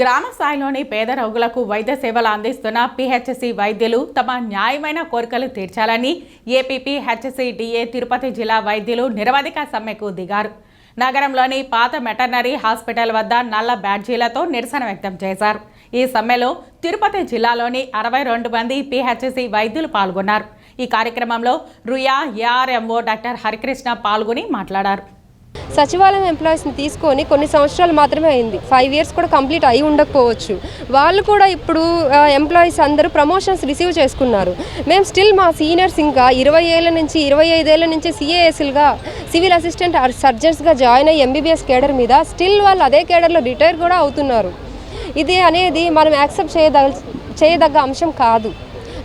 గ్రామ స్థాయిలోని పేద రోగులకు వైద్య సేవలు అందిస్తున్న పిహెచ్సి వైద్యులు తమ న్యాయమైన కోరికలు తీర్చాలని ఏపీపీ హెచ్సి డిఏ తిరుపతి జిల్లా వైద్యులు నిరవధిక సమ్మెకు దిగారు. నగరంలోని పాత వెటర్నరీ హాస్పిటల్ వద్ద నల్ల బ్యాడ్జీలతో నిరసన వ్యక్తం చేశారు. ఈ సమ్మెలో తిరుపతి జిల్లాలోని అరవై రెండు మంది పిహెచ్సి వైద్యులు పాల్గొన్నారు. ఈ కార్యక్రమంలో రుయా ఏఆర్ఎంఓ డాక్టర్ హరికృష్ణ పాల్గొని మాట్లాడారు. సచివాలయం ఎంప్లాయీస్ని తీసుకొని కొన్ని సంవత్సరాలు మాత్రమే అయింది. ఫైవ్ ఇయర్స్ కూడా కంప్లీట్ అయి ఉండకపోవచ్చు. వాళ్ళు కూడా ఇప్పుడు ఎంప్లాయీస్ అందరూ ప్రమోషన్స్ రిసీవ్ చేసుకున్నారు. మేము స్టిల్ మా సీనియర్స్ ఇంకా ఇరవై ఏళ్ళ నుంచి ఇరవై ఐదేళ్ళ నుంచి సిఏఎస్లుగా సివిల్ అసిస్టెంట్ సర్జన్స్గా జాయిన్ అయ్యి ఎంబీబీఎస్ కేడర్ మీద స్టిల్ వాళ్ళు అదే కేడర్లో రిటైర్ కూడా అవుతున్నారు. ఇది అనేది మనం యాక్సెప్ట్ చేయదల్ చేయదగ్గ అంశం కాదు.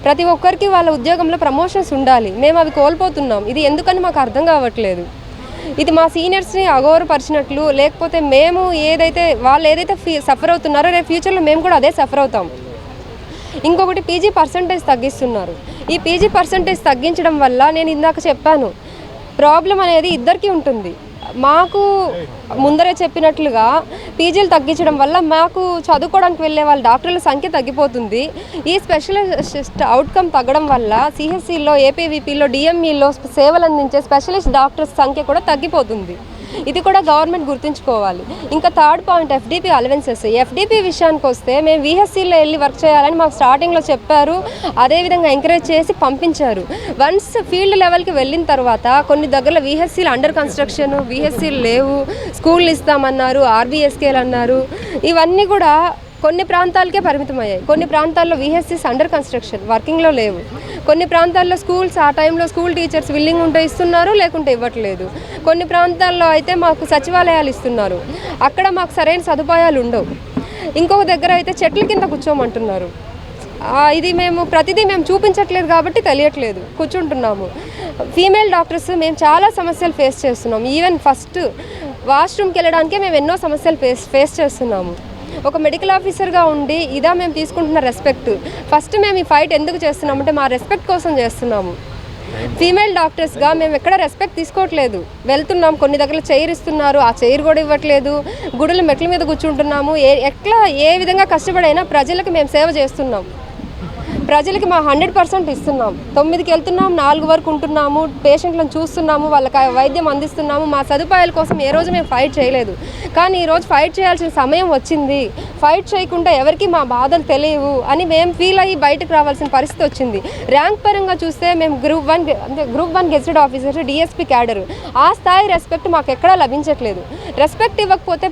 ప్రతి ఒక్కరికి వాళ్ళ ఉద్యోగంలో ప్రమోషన్స్ ఉండాలి. మేము అవి కోల్పోతున్నాం. ఇది ఎందుకని మాకు అర్థం కావట్లేదు. ఇది మా సీనియర్స్ని అగౌరవపరిచినట్లు లేకపోతే మేము ఏదైతే వాళ్ళు ఏదైతే ఫీ సఫర్ అవుతున్నారో రేపు ఫ్యూచర్లో మేము కూడా అదే సఫర్ అవుతాం. ఇంకొకటి పీజీ పర్సంటేజ్ తగ్గిస్తున్నారు. ఈ పీజీ పర్సంటేజ్ తగ్గించడం వల్ల నేను ఇందాక చెప్పాను ప్రాబ్లం అనేది ఇద్దరికీ ఉంటుంది. మాకు ముందరే చెప్పినట్లుగా పీజీలు తగ్గించడం వల్ల మాకు చదువుకోవడానికి వెళ్ళే వాళ్ళ డాక్టర్ల సంఖ్య తగ్గిపోతుంది. ఈ స్పెషలిస్ట్ అవుట్కమ్ తగ్గడం వల్ల సిహెచ్సిలో ఏపీవీపీలో డిఎంఈలో సేవలు అందించే స్పెషలిస్ట్ డాక్టర్స్ సంఖ్య కూడా తగ్గిపోతుంది. ఇది కూడా గవర్నమెంట్ గుర్తుంచుకోవాలి. ఇంకా third point FDP allowances FDP విషయానికి వస్తే మేము విహెచ్సిలో వెళ్ళి వర్క్ చేయాలని మాకు స్టార్టింగ్లో చెప్పారు. అదేవిధంగా ఎంకరేజ్ చేసి పంపించారు. వన్స్ ఫీల్డ్ లెవెల్కి వెళ్ళిన తర్వాత కొన్ని దగ్గరలో విహెచ్సీలు అండర్ కన్స్ట్రక్షన్ విహెచ్సీలు లేవు. స్కూల్ ఇస్తామన్నారు ఆర్బీఎస్కేలు అన్నారు. ఇవన్నీ కూడా కొన్ని ప్రాంతాలకే పరిమితమయ్యాయి. కొన్ని ప్రాంతాల్లో విహెచ్సిస్ అండర్ కన్స్ట్రక్షన్ వర్కింగ్లో లేవు. కొన్ని ప్రాంతాల్లో స్కూల్స్ ఆ టైంలో స్కూల్ టీచర్స్ విల్లింగ్ ఉంటే ఇస్తున్నారు లేకుంటే ఇవ్వట్లేదు. కొన్ని ప్రాంతాల్లో అయితే మాకు సచివాలయాలు ఇస్తున్నారు. అక్కడ మాకు సరైన సదుపాయాలు ఉండవు. ఇంకొక దగ్గర అయితే చెట్ల కింద కూర్చోమంటున్నారు. ఇది మేము ప్రతిదీ మేము చూపించట్లేదు కాబట్టి తెలియట్లేదు. కూర్చుంటున్నాము. ఫీమేల్ డాక్టర్స్ మేము చాలా సమస్యలు ఫేస్ చేస్తున్నాం. ఈవెన్ ఫస్ట్ వాష్రూమ్కి వెళ్ళడానికే మేము ఎన్నో సమస్యలు ఫేస్ ఫేస్ చేస్తున్నాము. ఒక మెడికల్ ఆఫీసర్గా ఉండి ఇదా మేము తీసుకుంటున్న రెస్పెక్ట్ ఫస్ట్ మేము ఈ ఫైట్ ఎందుకు చేస్తున్నామంటే మా రెస్పెక్ట్ కోసం చేస్తున్నాము. ఫీమేల్ డాక్టర్స్గా మేము ఎక్కడ రెస్పెక్ట్ తీసుకోవట్లేదు. వెళ్తున్నాం కొన్ని దగ్గర చైర్ ఇస్తున్నారు ఆ చైర్ కూడా ఇవ్వట్లేదు. గుడుల మెట్ల మీద కూర్చుంటున్నాము. ఏ ఎట్లా ఏ విధంగా కష్టపడైనా ప్రజలకు మేము సేవ చేస్తున్నాం. ప్రజలకి మా హండ్రెడ్ పర్సెంట్ ఇస్తున్నాం. తొమ్మిదికి వెళ్తున్నాం నాలుగు వరకు ఉంటున్నాము పేషెంట్లను చూస్తున్నాము వాళ్ళకి వైద్యం అందిస్తున్నాము. మా సదుపాయాల కోసం ఏ రోజు మేము ఫైట్ చేయలేదు. కానీ ఈరోజు ఫైట్ చేయాల్సిన సమయం వచ్చింది. ఫైట్ చేయకుండా ఎవరికి మా బాధలు తెలియవు అని మేము ఫీల్ అయ్యి బయటకు రావాల్సిన పరిస్థితి వచ్చింది. ర్యాంక్ పరంగా చూస్తే మేము గ్రూప్ వన్ అంటే group one gazetted officer DSP cadre. ఆ స్థాయి రెస్పెక్ట్ మాకు ఎక్కడా లభించట్లేదు. రెస్పెక్ట్ ఇవ్వకపోతే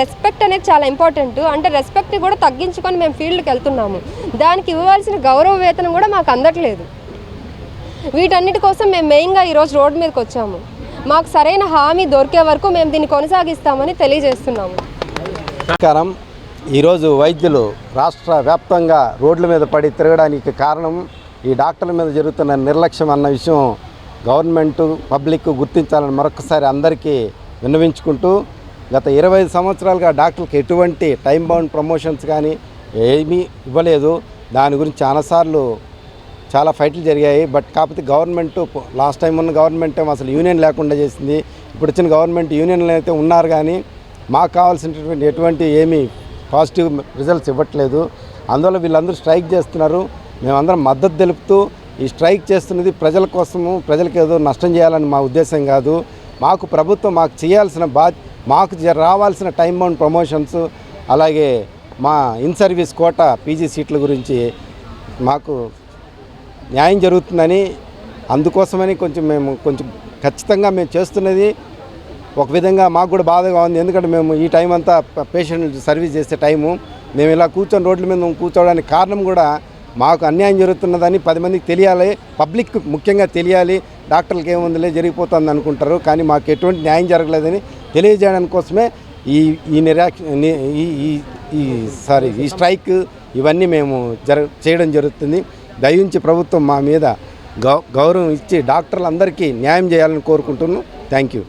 రెస్పెక్ట్ అనేది చాలా ఇంపార్టెంట్. అంటే రెస్పెక్ట్ని కూడా తగ్గించుకొని మేము ఫీల్డ్కి వెళ్తున్నాము. దానికి ఇవ్వాల్సిన గౌరవ వేతనం కూడా మాకు అందట్లేదు. వీటన్నిటి కోసం మేము మెయిన్గా ఈరోజు రోడ్డు మీదకి వచ్చాము. మాకు సరైన హామీ దొరికే వరకు మేము దీన్ని కొనసాగిస్తామని తెలియజేస్తున్నాము. నమస్కారం. ఈరోజు వైద్యులు రాష్ట్ర వ్యాప్తంగా రోడ్ల మీద పడి తిరగడానికి కారణం ఈ డాక్టర్ల మీద జరుగుతున్న నిర్లక్ష్యం అన్న విషయం గవర్నమెంట్ పబ్లిక్ గుర్తించాలని మరొకసారి అందరికీ విన్నవించుకుంటూ గత ఇరవై ఐదు సంవత్సరాలుగా డాక్టర్లకు ఎటువంటి టైం బౌండ్ ప్రమోషన్స్ కానీ ఏమీ ఇవ్వలేదు. దాని గురించి చాలాసార్లు చాలా ఫైట్లు జరిగాయి. బట్ కాకపోతే గవర్నమెంట్ లాస్ట్ టైం ఉన్న గవర్నమెంట్ ఏమో అసలు యూనియన్ లేకుండా చేసింది. ఇప్పుడు వచ్చిన గవర్నమెంట్ యూనియన్లు అయితే ఉన్నారు కానీ మాకు కావాల్సినటువంటి ఎటువంటి ఏమీ పాజిటివ్ రిజల్ట్స్ ఇవ్వట్లేదు. అందువల్ల వీళ్ళందరూ స్ట్రైక్ చేస్తున్నారు. మేమందరం మద్దతు తెలుపుతూ ఈ స్ట్రైక్ చేస్తున్నది ప్రజల కోసము ప్రజలకు ఏదో నష్టం చేయాలని మా ఉద్దేశం కాదు. మాకు ప్రభుత్వం మాకు చేయాల్సిన బా మాకు జ- రావాల్సిన టైం బౌండ్ ప్రమోషన్స్ అలాగే మా ఇన్ సర్వీస్ కోట పీజీ సీట్ల గురించి మాకు న్యాయం జరుగుతుందని అందుకోసమని కొంచెం మేము కొంచెం ఖచ్చితంగా మేము చేస్తున్నది. ఒక విధంగా మాకు కూడా బాధగా ఉంది. ఎందుకంటే మేము ఈ టైం అంతా పేషెంట్ సర్వీస్ చేసే టైము. మేము ఇలా కూర్చొని రోడ్ల మీద కూర్చోవడానికి కారణం కూడా మాకు అన్యాయం జరుగుతున్నదని పది మందికి తెలియాలి. పబ్లిక్ ముఖ్యంగా తెలియాలి. డాక్టర్లకి ఏముందిలే జరిగిపోతుంది అనుకుంటారు. కానీ మాకు ఎటువంటి న్యాయం జరగలేదని తెలియజేయడానికి కోసమే ఈ ఈ నిరాక్ష ఈ ఈ ఈ సారీ ఈ స్ట్రైక్ ఇవన్నీ మేము జర చేయడం జరుగుతుంది. దయించి ప్రభుత్వం మా మీద గౌ గౌరవం ఇచ్చి డాక్టర్లందరికీ న్యాయం చేయాలని కోరుకుంటున్నాను థ్యాంక్ యూ.